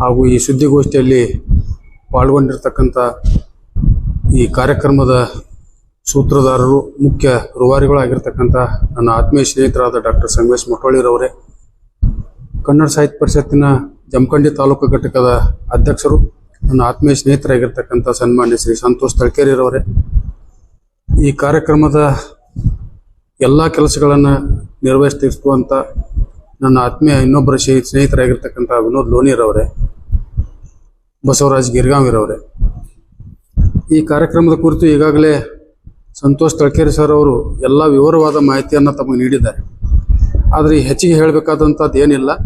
ಹಾಗೂ ಈ ಸುದ್ದಿಗೋಷ್ಠಿಯಲ್ಲಿ ಪಾಲ್ಗೊಂಡಿರ್ತಕ್ಕಂಥ ಈ ಕಾರ್ಯಕ್ರಮದ ಸೂತ್ರಧಾರರು, ಮುಖ್ಯ ರೂವಾರಿಗಳಾಗಿರ್ತಕ್ಕಂಥ ನನ್ನ ಆತ್ಮೀಯ ಸ್ನೇಹಿತರಾದ ಡಾಕ್ಟರ್ ಸಂಗಮೇಶ್ ಮೊಟ್ಟೋಳಿರವರೇ ಕನ್ನಡ ಸಾಹಿತ್ಯ ಪರಿಷತ್ತಿನ ಜಮಖಂಡಿ ತಾಲೂಕು ಘಟಕದ ಅಧ್ಯಕ್ಷರು, ನನ್ನ ಆತ್ಮೀಯ ಸ್ನೇಹಿತರಾಗಿರ್ತಕ್ಕಂಥ ಸನ್ಮಾನ್ಯ ಶ್ರೀ ಸಂತೋಷ್ ತಳ್ಕೇರಿರವರೇ. ಈ ಕಾರ್ಯಕ್ರಮದ ಎಲ್ಲ ಕೆಲಸಗಳನ್ನು ನಿರ್ವಹಿಸ್ತಿರುವಂಥ ನನ್ನ ಆತ್ಮೀಯ ಇನ್ನೊಬ್ಬರ ಸ್ನೇಹಿ- ಸ್ನೇಹಿತರಾಗಿರ್ತಕ್ಕಂಥ ವಿನೋದ್ ಲೋನಿರವರೇ, ಬಸವರಾಜ್ ಗಿರ್ಗಾಂವಿರವರೇ. ಈ ಕಾರ್ಯಕ್ರಮದ ಕುರಿತು ಈಗಾಗಲೇ ಸಂತೋಷ್ ತಳ್ಕೇರಿ ಸರ್ ಅವರು ಎಲ್ಲ ವಿವರವಾದ ಮಾಹಿತಿಯನ್ನು ತಮಗೆ ನೀಡಿದ್ದಾರೆ. ಆದರೆ ಹೆಚ್ಚಿಗೆ ಹೇಳಬೇಕಾದಂಥದ್ದು ಏನಿಲ್ಲ.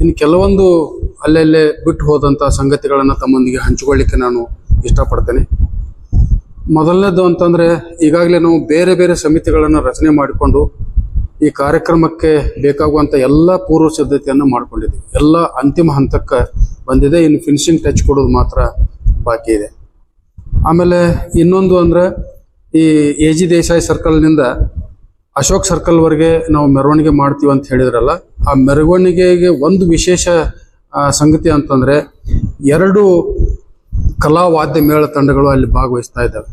ಇನ್ನು ಕೆಲವೊಂದು ಅಲ್ಲಲ್ಲೇ ಬಿಟ್ಟು ಹೋದಂಥ ಸಂಗತಿಗಳನ್ನು ತಮ್ಮೊಂದಿಗೆ ಹಂಚಿಕೊಳ್ಳಿಕ್ಕೆ ನಾನು ಇಷ್ಟಪಡ್ತೇನೆ. ಮೊದಲನೇದು ಅಂತಂದರೆ, ಈಗಾಗಲೇ ನಾವು ಬೇರೆ ಬೇರೆ ಸಮಿತಿಗಳನ್ನು ರಚನೆ ಮಾಡಿಕೊಂಡು ಈ ಕಾರ್ಯಕ್ರಮಕ್ಕೆ ಬೇಕಾಗುವಂಥ ಎಲ್ಲ ಪೂರ್ವ ಸಿದ್ಧತೆಯನ್ನು ಮಾಡ್ಕೊಂಡಿದ್ದೀವಿ. ಎಲ್ಲ ಅಂತಿಮ ಹಂತಕ್ಕೆ ಬಂದಿದೆ. ಇನ್ನು ಫಿನಿಶಿಂಗ್ ಟಚ್ ಕೊಡೋದು ಮಾತ್ರ ಬಾಕಿ ಇದೆ. ಆಮೇಲೆ ಇನ್ನೊಂದು ಅಂದರೆ ಈ ಎ ಜಿ ದೇಸಾಯಿ ಸರ್ಕಲ್ನಿಂದ ಅಶೋಕ್ ಸರ್ಕಲ್ವರೆಗೆ ನಾವು ಮೆರವಣಿಗೆ ಮಾಡ್ತೀವಿ ಅಂತ ಹೇಳಿದ್ರಲ್ಲ, ಆ ಮೆರವಣಿಗೆಗೆ ಒಂದು ವಿಶೇಷ ಸಂಗತಿ ಅಂತಂದರೆ ಎರಡು ಕಲಾ ವಾದ್ಯ ಮೇಳ ತಂಡಗಳು ಅಲ್ಲಿ ಭಾಗವಹಿಸ್ತಾ ಇದ್ದಾವೆ.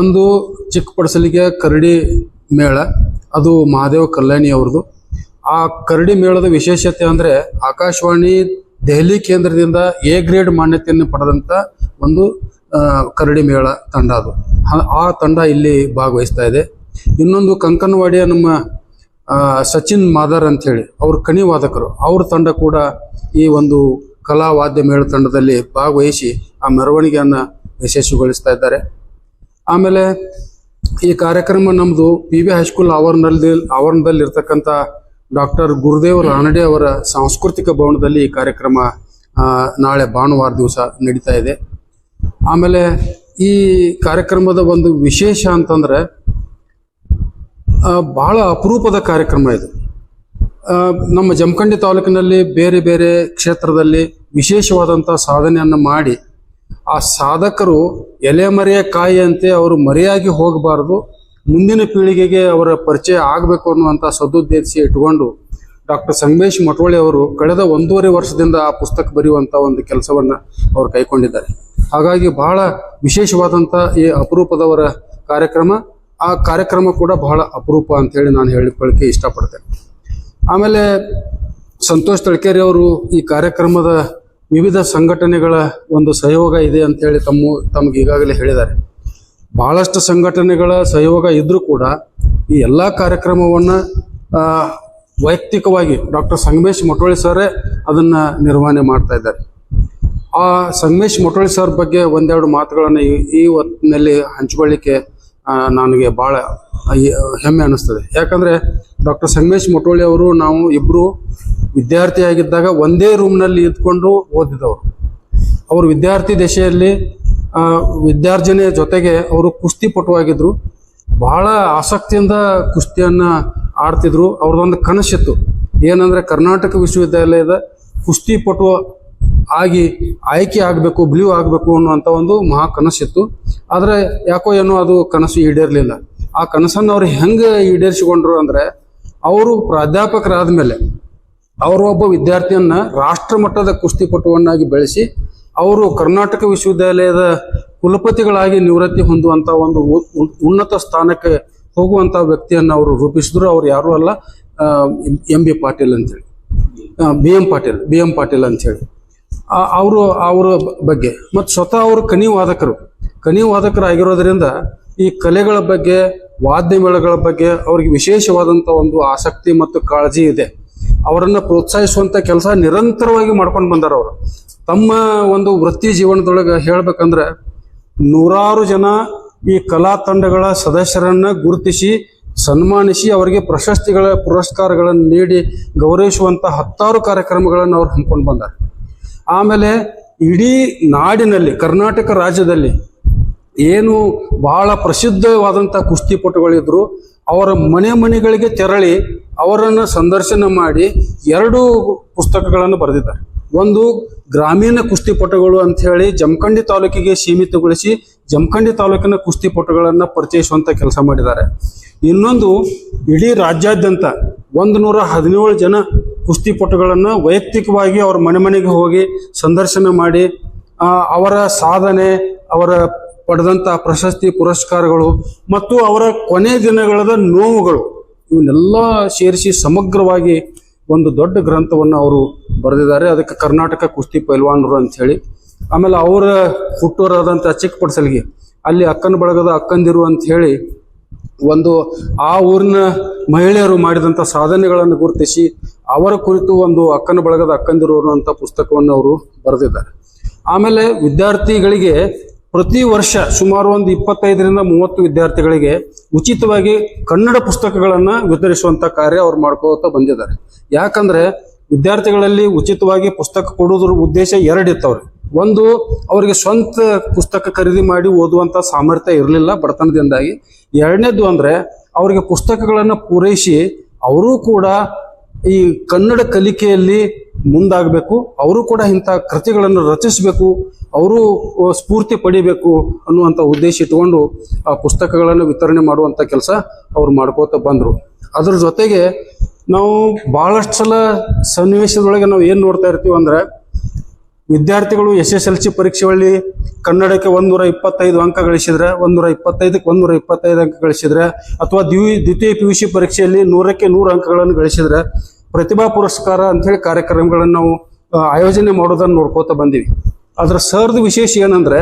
ಒಂದು ಚಿಕ್ಕಪಡಿಸಲಿಗೆ ಕರಡಿ ಮೇಳ ಅದು ಮಹಾದೇವ ಕಲ್ಯಾಣಿ ಅವ್ರದ್ದು. ಆ ಕರಡಿ ಮೇಳದ ವಿಶೇಷತೆ ಅಂದರೆ ಆಕಾಶವಾಣಿ ದೆಹಲಿ ಕೇಂದ್ರದಿಂದ ಎ ಗ್ರೇಡ್ ಮಾನ್ಯತೆಯನ್ನು ಪಡೆದಂಥ ಒಂದು ಕರಡಿ ಮೇಳ ತಂಡ ಅದು. ಆ ತಂಡ ಇಲ್ಲಿ ಭಾಗವಹಿಸ್ತಾ ಇದೆ. ಇನ್ನೊಂದು ಕಂಕನವಾಡಿಯ ನಮ್ಮ ಸಚಿನ್ ಮಾದರ್ ಅಂತ ಹೇಳಿ ಅವ್ರ ಕಣಿ ವಾದಕರು, ಅವ್ರ ತಂಡ ಕೂಡ ಈ ಒಂದು ಕಲಾ ವಾದ್ಯ ಮೇಳ ತಂಡದಲ್ಲಿ ಭಾಗವಹಿಸಿ ಆ ಮೆರವಣಿಗೆಯನ್ನು ಯಶಸ್ವಿಗೊಳಿಸ್ತಾ ಇದ್ದಾರೆ. ಆಮೇಲೆ ಈ ಕಾರ್ಯಕ್ರಮ ನಮ್ಮದು ಪಿ ವಿ ಹೈಸ್ಕೂಲ್ ಆವರಣದಲ್ಲಿ ಆವರಣದಲ್ಲಿ ಇರ್ತಕ್ಕಂಥ ಡಾಕ್ಟರ್ ಗುರುದೇವ್ ರಾನಡೆ ಅವರ ಸಾಂಸ್ಕೃತಿಕ ಭವನದಲ್ಲಿ ಈ ಕಾರ್ಯಕ್ರಮ ನಾಳೆ ಭಾನುವಾರ ದಿವಸ ನಡೀತಾ ಇದೆ. ಆಮೇಲೆ ಈ ಕಾರ್ಯಕ್ರಮದ ಒಂದು ವಿಶೇಷ ಅಂತಂದ್ರೆ ಬಹಳ ಅಪರೂಪದ ಕಾರ್ಯಕ್ರಮ ಇದು. ನಮ್ಮ ಜಮಖಂಡಿ ತಾಲೂಕಿನಲ್ಲಿ ಬೇರೆ ಬೇರೆ ಕ್ಷೇತ್ರದಲ್ಲಿ ವಿಶೇಷವಾದಂಥ ಸಾಧನೆಯನ್ನು ಮಾಡಿ ಆ ಸಾಧಕರು ಎಲೆಮರೆಯ ಕಾಯಿಯಂತೆ ಅವರು ಮರೆಯಾಗಿ ಹೋಗಬಾರದು. ಮುಂದಿನ ಪೀಳಿಗೆಗೆ ಅವರ ಪರಿಚಯ ಆಗಬೇಕು ಅನ್ನುವಂಥ ಸದುದ್ದೇಶ ಇಟ್ಕೊಂಡು ಡಾಕ್ಟರ್ ಸಂಗಮೇಶ್ ಮಟ್ವಳ್ಳಿ ಅವರು ಕಳೆದ ಒಂದೂವರೆ ವರ್ಷದಿಂದ ಆ ಪುಸ್ತಕ ಬರೆಯುವಂಥ ಒಂದು ಕೆಲಸವನ್ನು ಅವರು ಕೈಕೊಂಡಿದ್ದಾರೆ ಹಾಗಾಗಿ ಬಹಳ ವಿಶೇಷವಾದಂಥ ಈ ಅಪರೂಪದವರ ಕಾರ್ಯಕ್ರಮ, ಆ ಕಾರ್ಯಕ್ರಮ ಕೂಡ ಬಹಳ ಅಪರೂಪ ಅಂತೇಳಿ ನಾನು ಹೇಳಿಕೊಳ್ಳಿಕ್ಕೆ ಇಷ್ಟಪಡ್ತೇನೆ. ಆಮೇಲೆ ಸಂತೋಷ್ ತಳ್ಕೇರಿ ಅವರು ಈ ಕಾರ್ಯಕ್ರಮದ ವಿವಿಧ ಸಂಘಟನೆಗಳ ಒಂದು ಸಹಯೋಗ ಇದೆ ಅಂತೇಳಿ ತಮ್ಮ ತಮಗೆ ಈಗಾಗಲೇ ಹೇಳಿದ್ದಾರೆ. ಬಹಳಷ್ಟು ಸಂಘಟನೆಗಳ ಸಹಯೋಗ ಇದ್ರೂ ಕೂಡ ಈ ಎಲ್ಲ ಕಾರ್ಯಕ್ರಮವನ್ನು ವೈಯಕ್ತಿಕವಾಗಿ ಡಾಕ್ಟರ್ ಸಂಗಮೇಶ್ ಮೊಟೋಳಿ ಸರೇ ಅದನ್ನು ನಿರ್ವಹಣೆ ಮಾಡ್ತಾ ಇದ್ದಾರೆ. ಆ ಸಂಗಮೇಶ್ ಮೊಟೋಳಿ ಸರ್ ಬಗ್ಗೆ ಒಂದೆರಡು ಮಾತುಗಳನ್ನು ಈ ಹೊತ್ತಿನಲ್ಲಿ ಹಂಚ್ಕೊಳ್ಳಿಕ್ಕೆ ನನಗೆ ಭಾಳ ಹೆಮ್ಮೆ ಅನ್ನಿಸ್ತದೆ. ಯಾಕಂದ್ರೆ ಡಾಕ್ಟರ್ ಸಂಗಮೇಶ್ ಮೊಟೋಳಿ ಅವರು ನಾವು ಇಬ್ಬರು ವಿದ್ಯಾರ್ಥಿಯಾಗಿದ್ದಾಗ ಒಂದೇ ರೂಮ್ನಲ್ಲಿ ಇದ್ಕೊಂಡು ಓದಿದವರು. ಅವರು ವಿದ್ಯಾರ್ಥಿ ದಶೆಯಲ್ಲಿ ವಿದ್ಯಾರ್ಜನೆಯ ಜೊತೆಗೆ ಅವರು ಕುಸ್ತಿ ಪಟುವಾಗಿದ್ದರು ಬಹಳ ಆಸಕ್ತಿಯಿಂದ ಕುಸ್ತಿಯನ್ನು ಆಡ್ತಿದ್ರು. ಅವ್ರದ್ದೊಂದು ಕನಸಿತ್ತು. ಏನಂದರೆ ಕರ್ನಾಟಕ ವಿಶ್ವವಿದ್ಯಾಲಯದ ಕುಸ್ತಿ ಪಟು ಆಗಿ ಆಯ್ಕೆ ಆಗಬೇಕು ಬ್ಲೂ ಆಗಬೇಕು ಅನ್ನುವಂಥ ಒಂದು ಮಹಾ ಕನಸಿತ್ತು. ಆದರೆ ಯಾಕೋ ಏನೋ ಅದು ಕನಸು ಈಡೇರಲಿಲ್ಲ. ಆ ಕನಸನ್ನು ಅವ್ರು ಹೆಂಗೆ ಈಡೇರಿಸಿಕೊಂಡ್ರು ಅಂದ್ರೆ ಅವರು ಪ್ರಾಧ್ಯಾಪಕರಾದ ಮೇಲೆ ಅವರು ಒಬ್ಬ ವಿದ್ಯಾರ್ಥಿಯನ್ನ ರಾಷ್ಟ್ರ ಮಟ್ಟದ ಕುಸ್ತಿಪಟುವನ್ನಾಗಿ ಬೆಳೆಸಿ ಅವರು ಕರ್ನಾಟಕ ವಿಶ್ವವಿದ್ಯಾಲಯದ ಕುಲಪತಿಗಳಾಗಿ ನಿವೃತ್ತಿ ಹೊಂದುವಂತ ಒಂದು ಉನ್ನತ ಸ್ಥಾನಕ್ಕೆ ಹೋಗುವಂತ ವ್ಯಕ್ತಿಯನ್ನು ಅವರು ರೂಪಿಸಿದ್ರು. ಅವ್ರು ಯಾರು ಅಲ್ಲ. ಎಂ ಬಿ ಪಾಟೀಲ್ ಅಂತೇಳಿ. B M Patil, B M Patil ಅಂತೇಳಿ. ಅವರು, ಅವರ ಬಗ್ಗೆ ಮತ್ತು ಸ್ವತಃ ಅವರು ಕನಿ ವಾದಕರು ಕನಿ ವಾದಕರಾಗಿರೋದ್ರಿಂದ ಈ ಕಲೆಗಳ ಬಗ್ಗೆ ವಾದ್ಯ ಮೇಳಗಳ ಬಗ್ಗೆ ಅವರಿಗೆ ವಿಶೇಷವಾದಂಥ ಒಂದು ಆಸಕ್ತಿ ಮತ್ತು ಕಾಳಜಿ ಇದೆ. ಅವರನ್ನು ಪ್ರೋತ್ಸಾಹಿಸುವಂಥ ಕೆಲಸ ನಿರಂತರವಾಗಿ ಮಾಡ್ಕೊಂಡು ಬಂದಾರ ಅವರು. ತಮ್ಮ ಒಂದು ವೃತ್ತಿ ಜೀವನದೊಳಗೆ ಹೇಳ್ಬೇಕಂದ್ರೆ ನೂರಾರು ಜನ ಈ ಕಲಾ ತಂಡಗಳ ಸದಸ್ಯರನ್ನ ಗುರುತಿಸಿ, ಸನ್ಮಾನಿಸಿ, ಅವರಿಗೆ ಪ್ರಶಸ್ತಿಗಳ ಪುರಸ್ಕಾರಗಳನ್ನು ನೀಡಿ ಗೌರವಿಸುವಂಥ ಹತ್ತಾರು ಕಾರ್ಯಕ್ರಮಗಳನ್ನು ಅವ್ರು ಹಮ್ಮಿಕೊಂಡು ಬಂದಾರೆ. ಆಮೇಲೆ ಇಡೀ ನಾಡಿನಲ್ಲಿ, ಕರ್ನಾಟಕ ರಾಜ್ಯದಲ್ಲಿ ಏನು ಬಹಳ ಪ್ರಸಿದ್ಧವಾದಂಥ ಕುಸ್ತಿಪಟುಗಳಿದ್ರು, ಅವರ ಮನೆ ಮನೆಗಳಿಗೆ ತೆರಳಿ ಅವರನ್ನು ಸಂದರ್ಶನ ಮಾಡಿ ಎರಡು ಪುಸ್ತಕಗಳನ್ನು ಬರೆದಿದ್ದಾರೆ. ಒಂದು ಗ್ರಾಮೀಣ ಕುಸ್ತಿಪಟುಗಳು ಹೇಳಿ ಜಮಖಂಡಿ ತಾಲೂಕಿಗೆ ಸೀಮಿತಗೊಳಿಸಿ ಜಮಖಂಡಿ ತಾಲೂಕಿನ ಕುಸ್ತಿಪಟುಗಳನ್ನು ಪರಿಚಯಿಸುವಂಥ ಕೆಲಸ ಮಾಡಿದ್ದಾರೆ. ಇನ್ನೊಂದು ಇಡೀ ರಾಜ್ಯಾದ್ಯಂತ ಒಂದು ನೂರ ಹದಿನೇಳು ಜನ ಕುಸ್ತಿಪಟುಗಳನ್ನು ವೈಯಕ್ತಿಕವಾಗಿ ಅವ್ರ ಮನೆ ಮನೆಗೆ ಹೋಗಿ ಸಂದರ್ಶನ ಮಾಡಿ ಅವರ ಸಾಧನೆ, ಅವರ ಪಡೆದಂಥ ಪ್ರಶಸ್ತಿ ಪುರಸ್ಕಾರಗಳು ಮತ್ತು ಅವರ ಕೊನೆ ದಿನಗಳದ ನೋವುಗಳು, ಇವನ್ನೆಲ್ಲ ಸೇರಿಸಿ ಸಮಗ್ರವಾಗಿ ಒಂದು ದೊಡ್ಡ ಗ್ರಂಥವನ್ನು ಅವರು ಬರೆದಿದ್ದಾರೆ. ಅದಕ್ಕೆ ಕರ್ನಾಟಕ ಕುಸ್ತಿ ಪೈಲ್ವಾನರು ಅಂತ ಹೇಳಿ ಆಮೇಲೆ ಅವರ ಹುಟ್ಟೂರಾದಂಥ ಚಿಕ್ಕಪಡ್ಸಲ್ಗಿ, ಅಲ್ಲಿ ಅಕ್ಕನ ಬಳಗದ ಅಕ್ಕಂದಿರು ಅಂತ ಹೇಳಿ ಒಂದು ಆ ಊರಿನ ಮಹಿಳೆಯರು ಮಾಡಿದಂಥ ಸಾಧನೆಗಳನ್ನು ಗುರುತಿಸಿ ಅವರ ಕುರಿತು ಒಂದು ಅಕ್ಕನ ಬಳಗದ ಅಕ್ಕಂದಿರು ಅನ್ನುವಂಥ ಪುಸ್ತಕವನ್ನು ಅವರು ಬರೆದಿದ್ದಾರೆ. ಆಮೇಲೆ ವಿದ್ಯಾರ್ಥಿಗಳಿಗೆ ಪ್ರತಿ ವರ್ಷ ಸುಮಾರು ಒಂದು ಇಪ್ಪತ್ತೈದರಿಂದ ಮೂವತ್ತು ವಿದ್ಯಾರ್ಥಿಗಳಿಗೆ ಉಚಿತವಾಗಿ ಕನ್ನಡ ಪುಸ್ತಕಗಳನ್ನು ವಿತರಿಸುವಂಥ ಕಾರ್ಯ ಅವ್ರು ಮಾಡ್ಕೋತಾ ಬಂದಿದ್ದಾರೆ. ಯಾಕಂದ್ರೆ ವಿದ್ಯಾರ್ಥಿಗಳಲ್ಲಿ ಉಚಿತವಾಗಿ ಪುಸ್ತಕ ಕೊಡೋದ್ರ ಉದ್ದೇಶ ಎರಡು ಇತ್ತವ್ರಿ ಒಂದು, ಅವರಿಗೆ ಸ್ವಂತ ಪುಸ್ತಕ ಖರೀದಿ ಮಾಡಿ ಓದುವಂತ ಸಾಮರ್ಥ್ಯ ಇರಲಿಲ್ಲ ಬಡತನದಿಂದಾಗಿ. ಎರಡನೇದು ಅಂದ್ರೆ ಅವರಿಗೆ ಪುಸ್ತಕಗಳನ್ನು ಪೂರೈಸಿ, ಅವರೂ ಕೂಡ ಈ ಕನ್ನಡ ಕಲಿಕೆಯಲ್ಲಿ ಮುಂದಾಗಬೇಕು, ಅವರು ಕೂಡ ಇಂಥ ಕೃತಿಗಳನ್ನು ರಚಿಸಬೇಕು, ಅವರು ಸ್ಫೂರ್ತಿ ಪಡಿಬೇಕು ಅನ್ನುವಂಥ ಉದ್ದೇಶ ಇಟ್ಕೊಂಡು ಆ ಪುಸ್ತಕಗಳನ್ನು ವಿತರಣೆ ಮಾಡುವಂಥ ಕೆಲಸ ಅವ್ರು ಮಾಡ್ಕೋತ ಬಂದರು. ಅದ್ರ ಜೊತೆಗೆ ನಾವು ಬಹಳಷ್ಟು ಸಲ ಸನ್ನಿವೇಶದೊಳಗೆ ನಾವು ಏನು ನೋಡ್ತಾ ಇರ್ತೀವಿ ಅಂದ್ರೆ ವಿದ್ಯಾರ್ಥಿಗಳು ಎಸ್ ಎಸ್ ಎಲ್ ಸಿ ಪರೀಕ್ಷೆಯಲ್ಲಿ ಕನ್ನಡಕ್ಕೆ ಒಂದೂರ ಇಪ್ಪತ್ತೈದು ಅಂಕ ಗಳಿಸಿದ್ರೆ, ಒಂದೂರ ಇಪ್ಪತ್ತೈದಕ್ಕೆ ಒಂದೂರ ಇಪ್ಪತ್ತೈದು ಅಂಕ ಗಳಿಸಿದ್ರೆ, ಅಥವಾ ದ್ವಿ, ದ್ವಿತೀಯ ಪಿ ಯು ಸಿ ಪರೀಕ್ಷೆಯಲ್ಲಿ ನೂರಕ್ಕೆ ನೂರು ಅಂಕಗಳನ್ನು ಗಳಿಸಿದ್ರೆ ಪ್ರತಿಭಾ ಪುರಸ್ಕಾರ ಅಂತೇಳಿ ಕಾರ್ಯಕ್ರಮಗಳನ್ನು ನಾವು ಆಯೋಜನೆ ಮಾಡೋದನ್ನು ನೋಡ್ಕೋತಾ ಬಂದೀವಿ. ಅದರ ಸರ್ದ ವಿಶೇಷ ಏನಂದ್ರೆ,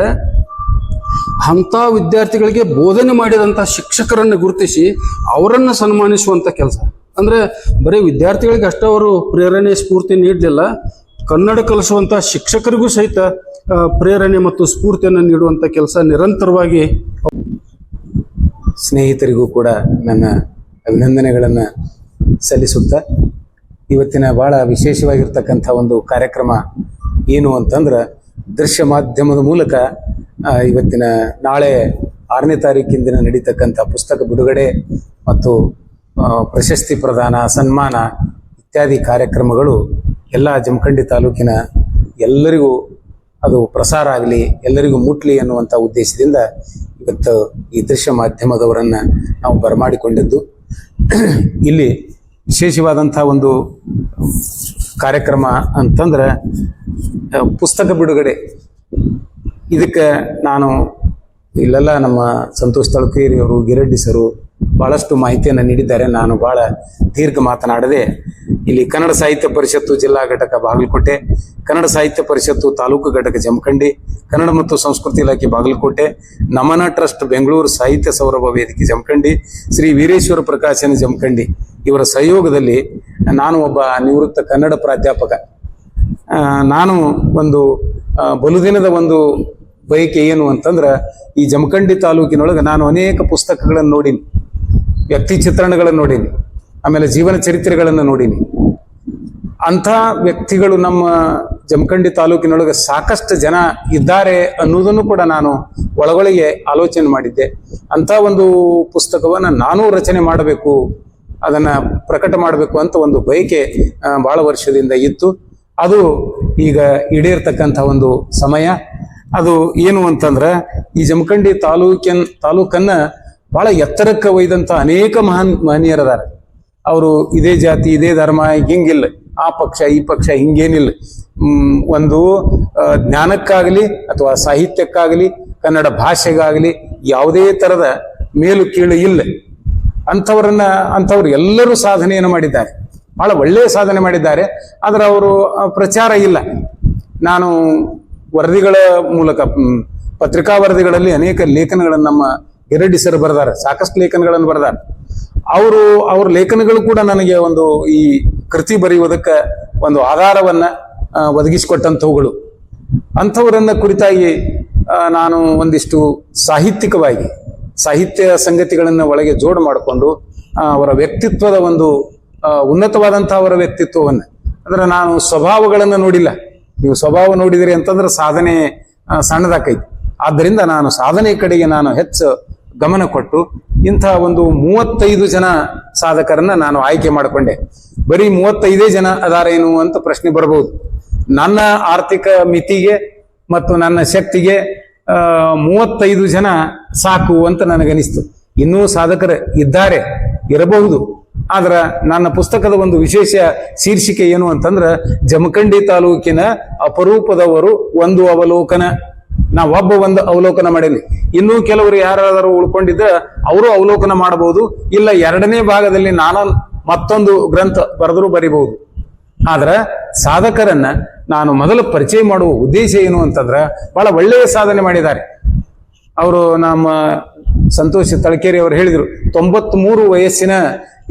ಅಂಥ ವಿದ್ಯಾರ್ಥಿಗಳಿಗೆ ಬೋಧನೆ ಮಾಡಿದಂಥ ಶಿಕ್ಷಕರನ್ನು ಗುರುತಿಸಿ ಅವರನ್ನು ಸನ್ಮಾನಿಸುವಂಥ ಕೆಲಸ. ಅಂದ್ರೆ ಬರೀ ವಿದ್ಯಾರ್ಥಿಗಳಿಗೆ ಅಷ್ಟೇ ಅವರು ಪ್ರೇರಣೆ, ಸ್ಫೂರ್ತಿ ನೀಡಲಿಲ್ಲ. ಕನ್ನಡ ಕಲಿಸುವಂಥ ಶಿಕ್ಷಕರಿಗೂ ಸಹಿತ ಪ್ರೇರಣೆ ಮತ್ತು ಸ್ಫೂರ್ತಿಯನ್ನು ನೀಡುವಂಥ ಕೆಲಸ ನಿರಂತರವಾಗಿ ಸ್ನೇಹಿತರಿಗೂ ಕೂಡ ನನ್ನ ಅಭಿನಂದನೆಗಳನ್ನು ಸಲ್ಲಿಸುತ್ತಾ, ಇವತ್ತಿನ ಭಾಳ ವಿಶೇಷವಾಗಿರ್ತಕ್ಕಂಥ ಒಂದು ಕಾರ್ಯಕ್ರಮ ಏನು ಅಂತಂದ್ರೆ, ದೃಶ್ಯ ಮಾಧ್ಯಮದ ಮೂಲಕ ಇವತ್ತಿನ ನಾಳೆ ಆರನೇ ತಾರೀಕಿನ ದಿನ ನಡೀತಕ್ಕಂಥ ಪುಸ್ತಕ ಬಿಡುಗಡೆ ಮತ್ತು ಪ್ರಶಸ್ತಿ ಪ್ರದಾನ, ಸನ್ಮಾನ ಇತ್ಯಾದಿ ಕಾರ್ಯಕ್ರಮಗಳು ಎಲ್ಲ ಜಮಖಂಡಿ ತಾಲೂಕಿನ ಎಲ್ಲರಿಗೂ ಅದು ಪ್ರಸಾರ ಆಗಲಿ, ಎಲ್ಲರಿಗೂ ಮುಟ್ಲಿ ಅನ್ನುವಂಥ ಉದ್ದೇಶದಿಂದ ಇವತ್ತು ಈ ದೃಶ್ಯ ಮಾಧ್ಯಮದವರನ್ನ ನಾವು ಬರಮಾಡಿಕೊಂಡಿದ್ದು. ಇಲ್ಲಿ ವಿಶೇಷವಾದಂಥ ಒಂದು ಕಾರ್ಯಕ್ರಮ ಅಂತಂದ್ರೆ ಪುಸ್ತಕ ಬಿಡುಗಡೆ. ಇದಕ್ಕೆ ನಾನು ಇಲ್ಲೆಲ್ಲ ನಮ್ಮ ಸಂತೋಷ್ ತಳಕೇರಿಯವರು, ಗಿರಡ್ಡಿ ಬಹಳಷ್ಟು ಮಾಹಿತಿಯನ್ನು ನೀಡಿದ್ದಾರೆ. ನಾನು ಬಹಳ ದೀರ್ಘ ಮಾತನಾಡದೆ ಇಲ್ಲಿ ಕನ್ನಡ ಸಾಹಿತ್ಯ ಪರಿಷತ್ತು ಜಿಲ್ಲಾ ಘಟಕ ಬಾಗಲಕೋಟೆ, ಕನ್ನಡ ಸಾಹಿತ್ಯ ಪರಿಷತ್ತು ತಾಲೂಕು ಘಟಕ ಜಮಖಂಡಿ, ಕನ್ನಡ ಮತ್ತು ಸಂಸ್ಕೃತಿ ಇಲಾಖೆ ಬಾಗಲಕೋಟೆ, ನಮನ ಟ್ರಸ್ಟ್ ಬೆಂಗಳೂರು ಸಾಹಿತ್ಯ ಸೌರಭ ವೇದಿಕೆ ಜಮಖಂಡಿ, ಶ್ರೀ ವೀರೇಶ್ವರ ಪ್ರಕಾಶನ ಜಮಖಂಡಿ. ಇವರ ಸಹಯೋಗದಲ್ಲಿ ನಾನು ಒಬ್ಬ ನಿವೃತ್ತ ಕನ್ನಡ ಪ್ರಾಧ್ಯಾಪಕ. ನಾನು ಒಂದು ಬಲುದಿನದ ಒಂದು ಬಯಕೆ ಏನು ಅಂತಂದ್ರೆ ಈ ಜಮಖಂಡಿ ತಾಲೂಕಿನೊಳಗೆ ನಾನು ಅನೇಕ ಪುಸ್ತಕಗಳನ್ನು ನೋಡೀನಿ. ವ್ಯಕ್ತಿ ಚಿತ್ರಣಗಳನ್ನು ನೋಡೀನಿ, ಆಮೇಲೆ ಜೀವನ ಚರಿತ್ರೆಗಳನ್ನು ನೋಡೀನಿ. ಅಂಥ ವ್ಯಕ್ತಿಗಳು ನಮ್ಮ ಜಮಖಂಡಿ ತಾಲೂಕಿನೊಳಗೆ ಸಾಕಷ್ಟು ಜನ ಇದ್ದಾರೆ ಅನ್ನೋದನ್ನು ಕೂಡ ನಾನು ಒಳಗೊಳಗೆ ಆಲೋಚನೆ ಮಾಡಿದ್ದೆ. ಅಂಥ ಒಂದು ಪುಸ್ತಕವನ್ನು ನಾನು ರಚನೆ ಮಾಡಬೇಕು, ಅದನ್ನ ಪ್ರಕಟ ಮಾಡಬೇಕು ಅಂತ ಒಂದು ಬಯಕೆ ಭಾಳ ವರ್ಷದಿಂದ ಇತ್ತು. ಅದು ಈಗ ಈಡೇರ್ತಕ್ಕಂಥ ಒಂದು ಸಮಯ. ಅದು ಏನು ಅಂತಂದ್ರೆ, ಈ ಜಮಖಂಡಿ ತಾಲೂಕಿನ, ತಾಲೂಕನ್ನ ಬಹಳ ಎತ್ತರಕ್ಕೆ ಒಯ್ದಂತ ಅನೇಕ ಮಹಾನ್ ಮಹನೀಯರದಾರ ಅವರು ಇದೇ ಜಾತಿ, ಇದೇ ಧರ್ಮ, ಹಿಂಗಿಲ್ಲ. ಆ ಪಕ್ಷ, ಈ ಪಕ್ಷ ಹಿಂಗೇನಿಲ್ಲ. ಒಂದು ಜ್ಞಾನಕ್ಕಾಗಲಿ ಅಥವಾ ಸಾಹಿತ್ಯಕ್ಕಾಗಲಿ, ಕನ್ನಡ ಭಾಷೆಗಾಗಲಿ ಯಾವುದೇ ತರದ ಮೇಲು ಕೀಳು ಇಲ್ಲ. ಅಂಥವ್ರನ್ನ, ಅಂಥವ್ರು ಎಲ್ಲರೂ ಸಾಧನೆಯನ್ನು ಮಾಡಿದ್ದಾರೆ. ಬಹಳ ಒಳ್ಳೆಯ ಸಾಧನೆ ಮಾಡಿದ್ದಾರೆ. ಆದರೆ ಅವರು ಪ್ರಚಾರ ಇಲ್ಲ. ನಾನು ವರದಿಗಳ ಮೂಲಕ ಪತ್ರಿಕಾ ವರದಿಗಳಲ್ಲಿ ಅನೇಕ ಲೇಖನಗಳನ್ನು ನಮ್ಮ ಗಿರಡ್ಡಿ ಸರ್ ಬರೆದಾರೆ, ಸಾಕಷ್ಟು ಲೇಖನಗಳನ್ನು ಬರೆದಾರೆ. ಅವರು, ಅವ್ರ ಲೇಖನಗಳು ಕೂಡ ನನಗೆ ಒಂದು ಈ ಕೃತಿ ಬರೆಯುವುದಕ್ಕೆ ಒಂದು ಆಧಾರವನ್ನ ಒದಗಿಸಿಕೊಟ್ಟಂಥವುಗಳು. ಅಂಥವರನ್ನ ಕುರಿತಾಗಿ ನಾನು ಒಂದಿಷ್ಟು ಸಾಹಿತ್ಯಿಕವಾಗಿ, ಸಾಹಿತ್ಯ ಸಂಗತಿಗಳನ್ನು ಒಳಗೆ ಜೋಡು ಮಾಡಿಕೊಂಡು ಅವರ ವ್ಯಕ್ತಿತ್ವದ ಒಂದು ಉನ್ನತವಾದಂಥ ಅವರ ವ್ಯಕ್ತಿತ್ವವನ್ನು, ಅಂದ್ರೆ ನಾನು ಸ್ವಭಾವಗಳನ್ನು ನೋಡಿಲ್ಲ. ನೀವು ಸ್ವಭಾವ ನೋಡಿದಿರಿ ಅಂತಂದ್ರೆ ಸಾಧನೆ ಸಣ್ಣದಾಕೈತಿ. ಆದ್ದರಿಂದ ನಾನು ಸಾಧನೆ ಕಡೆಗೆ ನಾನು ಹೆಚ್ಚು ಗಮನ ಕೊಟ್ಟು ಇಂಥ ಒಂದು ಮೂವತ್ತೈದು ಜನ ಸಾಧಕರನ್ನ ನಾನು ಆಯ್ಕೆ ಮಾಡಿಕೊಂಡೆ. ಬರೀ ಮೂವತ್ತೈದೇ ಜನ ಅದಾರೇನು ಅಂತ ಪ್ರಶ್ನೆ ಬರಬಹುದು ನನ್ನ ಆರ್ಥಿಕ ಮಿತಿಗೆ ಮತ್ತು ನನ್ನ ಶಕ್ತಿಗೆ ಮೂವತ್ತೈದು ಜನ ಸಾಕು ಅಂತ ನನಗನಿಸ್ತು. ಇನ್ನೂ ಸಾಧಕರು ಇದ್ದಾರೆ, ಇರಬಹುದು. ಆದ್ರ ನನ್ನ ಪುಸ್ತಕದ ಒಂದು ವಿಶೇಷ ಶೀರ್ಷಿಕೆ ಏನು ಅಂತಂದ್ರ ಜಮಖಂಡಿ ತಾಲೂಕಿನ ಅಪರೂಪದವರು ಒಂದು ಅವಲೋಕನ. ನಾ ಒಬ್ಬ ಒಂದು ಅವಲೋಕನ ಮಾಡೀನಿ ಇನ್ನೂ ಕೆಲವರು ಯಾರಾದರೂ ಉಳ್ಕೊಂಡಿದ್ರೆ ಅವರು ಅವಲೋಕನ ಮಾಡಬಹುದು ಇಲ್ಲ ಎರಡನೇ ಭಾಗದಲ್ಲಿ ನಾನು ಮತ್ತೊಂದು ಗ್ರಂಥ ಬರೆದರೂ ಬರಿಬಹುದು. ಆದ್ರೆ ಸಾಧಕರನ್ನ ನಾನು ಮೊದಲು ಪರಿಚಯ ಮಾಡುವ ಉದ್ದೇಶ ಏನು ಅಂತಂದ್ರ ಬಹಳ ಒಳ್ಳೆಯ ಸಾಧನೆ ಮಾಡಿದ್ದಾರೆ. ಅವರು ನಮ್ಮ ಸಂತೋಷ್ ತಳಕೇರಿ ಅವರು ಹೇಳಿದರು ತೊಂಬತ್ ಮೂರು ವಯಸ್ಸಿನ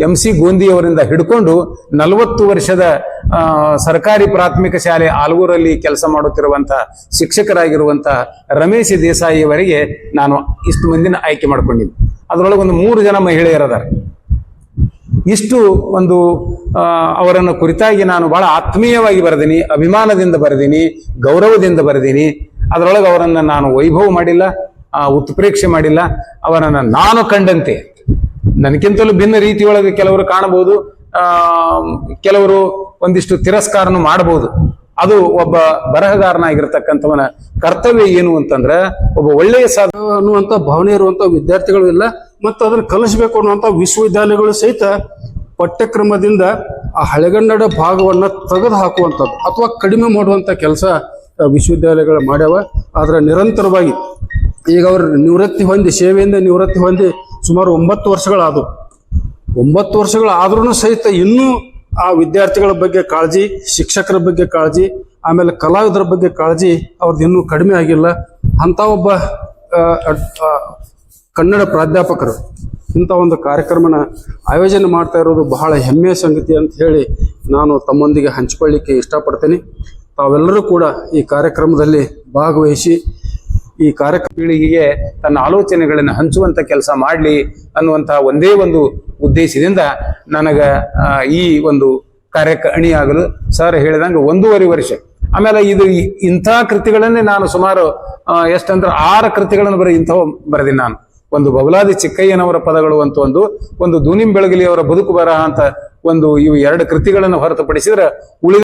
ಎಂ ಸಿ ಗೋಂದಿ ಅವರಿಂದ ಹಿಡ್ಕೊಂಡು ನಲವತ್ತು ವರ್ಷದ ಸರ್ಕಾರಿ ಪ್ರಾಥಮಿಕ ಶಾಲೆ ಆಲ್ಗೂರಲ್ಲಿ ಕೆಲಸ ಮಾಡುತ್ತಿರುವಂತಹ ಶಿಕ್ಷಕರಾಗಿರುವಂತಹ ರಮೇಶ್ ದೇಸಾಯಿ ಅವರಿಗೆ ನಾನು ಇಷ್ಟು ಮಂದಿನ ಆಯ್ಕೆ ಮಾಡಿಕೊಂಡಿದ್ದೆ. ಅದರೊಳಗೆ ಒಂದು ಮೂರು ಜನ ಮಹಿಳೆಯರದಾರೆ. ಇಷ್ಟು ಒಂದು ಅವರನ್ನು ಕುರಿತಾಗಿ ನಾನು ಬಹಳ ಆತ್ಮೀಯವಾಗಿ ಬರೆದೀನಿ, ಅಭಿಮಾನದಿಂದ ಬರೆದೀನಿ, ಗೌರವದಿಂದ ಬರೆದೀನಿ. ಅದರೊಳಗೆ ಅವರನ್ನು ನಾನು ವೈಭವ ಮಾಡಿಲ್ಲ ಉತ್ಪ್ರೇಕ್ಷೆ ಮಾಡಿಲ್ಲ. ಅವರನ್ನು ನಾನು ಕಂಡಂತೆ. ನನಗಿಂತಲೂ ಭಿನ್ನ ರೀತಿಯೊಳಗೆ ಕೆಲವರು ಕಾಣಬಹುದು. ಕೆಲವರು ಒಂದಿಷ್ಟು ತಿರಸ್ಕಾರನು ಮಾಡಬಹುದು. ಅದು ಒಬ್ಬ ಬರಹಗಾರನಾಗಿರ್ತಕ್ಕಂಥವನ ಕರ್ತವ್ಯ ಏನು ಅಂತಂದ್ರೆ ಒಬ್ಬ ಒಳ್ಳೆಯ ಸಾಧ ಅನ್ನುವಂಥ ಭಾವನೆ ಇರುವಂಥ ವಿದ್ಯಾರ್ಥಿಗಳು ಇಲ್ಲ, ಮತ್ತು ಅದನ್ನು ಕಲಿಸಬೇಕು ಅನ್ನುವಂಥ ವಿಶ್ವವಿದ್ಯಾಲಯಗಳು ಸಹಿತ ಪಠ್ಯಕ್ರಮದಿಂದ ಆ ಹಳೆಗನ್ನಡ ಭಾಗವನ್ನು ತೆಗೆದು ಹಾಕುವಂಥದ್ದು ಅಥವಾ ಕಡಿಮೆ ಮಾಡುವಂಥ ಕೆಲಸ ವಿಶ್ವವಿದ್ಯಾಲಯಗಳು ಮಾಡ್ಯಾವ. ಆದರೆ ನಿರಂತರವಾಗಿ ಈಗ ಅವರು ನಿವೃತ್ತಿ ಹೊಂದಿ, ಸೇವೆಯಿಂದ ನಿವೃತ್ತಿ ಹೊಂದಿ ಸುಮಾರು ಒಂಬತ್ತು ವರ್ಷಗಳಾದವು. ಒಂಬತ್ತು ವರ್ಷಗಳಾದ್ರೂ ಸಹಿತ ಇನ್ನೂ ಆ ವಿದ್ಯಾರ್ಥಿಗಳ ಬಗ್ಗೆ ಕಾಳಜಿ, ಶಿಕ್ಷಕರ ಬಗ್ಗೆ ಕಾಳಜಿ, ಆಮೇಲೆ ಕಲಾವಿದರ ಬಗ್ಗೆ ಕಾಳಜಿ ಅವ್ರದ್ದು ಇನ್ನೂ ಕಡಿಮೆ ಆಗಿಲ್ಲ. ಅಂಥ ಒಬ್ಬ ಕನ್ನಡ ಪ್ರಾಧ್ಯಾಪಕರು ಇಂಥ ಒಂದು ಕಾರ್ಯಕ್ರಮನ ಆಯೋಜನೆ ಮಾಡ್ತಾ ಇರೋದು ಬಹಳ ಹೆಮ್ಮೆಯ ಸಂಗತಿ ಅಂತ ಹೇಳಿ ನಾನು ತಮ್ಮೊಂದಿಗೆ ಹಂಚಿಕೊಳ್ಳಿಕ್ಕೆ ಇಷ್ಟಪಡ್ತೇನೆ. ತಾವೆಲ್ಲರೂ ಕೂಡ ಈ ಕಾರ್ಯಕ್ರಮದಲ್ಲಿ ಭಾಗವಹಿಸಿ ಈ ಕಾರ್ಯಕ್ರಮ ಪೀಳಿಗೆಗೆ ತನ್ನ ಆಲೋಚನೆಗಳನ್ನು ಹಂಚುವಂತ ಕೆಲಸ ಮಾಡಲಿ ಅನ್ನುವಂತಹ ಒಂದೇ ಒಂದು ಉದ್ದೇಶದಿಂದ ನನಗ ಈ ಒಂದು ಕಾರ್ಯಕ್ಕೆ ಅಣಿಯಾಗಲು ಸರ್ ಹೇಳಿದಂಗೆ ಒಂದೂವರೆ ವರ್ಷ. ಆಮೇಲೆ ಇದು ಇಂಥ ಕೃತಿಗಳನ್ನೇ ನಾನು ಸುಮಾರು ಎಷ್ಟಂದ್ರೆ ಆರು ಕೃತಿಗಳನ್ನು ಬರೀ ಇಂಥವು ಬರೆದಿನಿ ನಾನು. ಒಂದು ಬಬಲಾದಿ ಚಿಕ್ಕಯ್ಯನವರ ಪದಗಳು ಅಂತ ಒಂದು ಒಂದು ದೂನಿಂ ಬೆಳಗಲಿ ಅವರ ಬದುಕು ಬರ ಅಂತ ಒಂದು ಇವು ಎರಡು ಕೃತಿಗಳನ್ನು ಹೊರತುಪಡಿಸಿದ್ರೆ ಉಳಿದ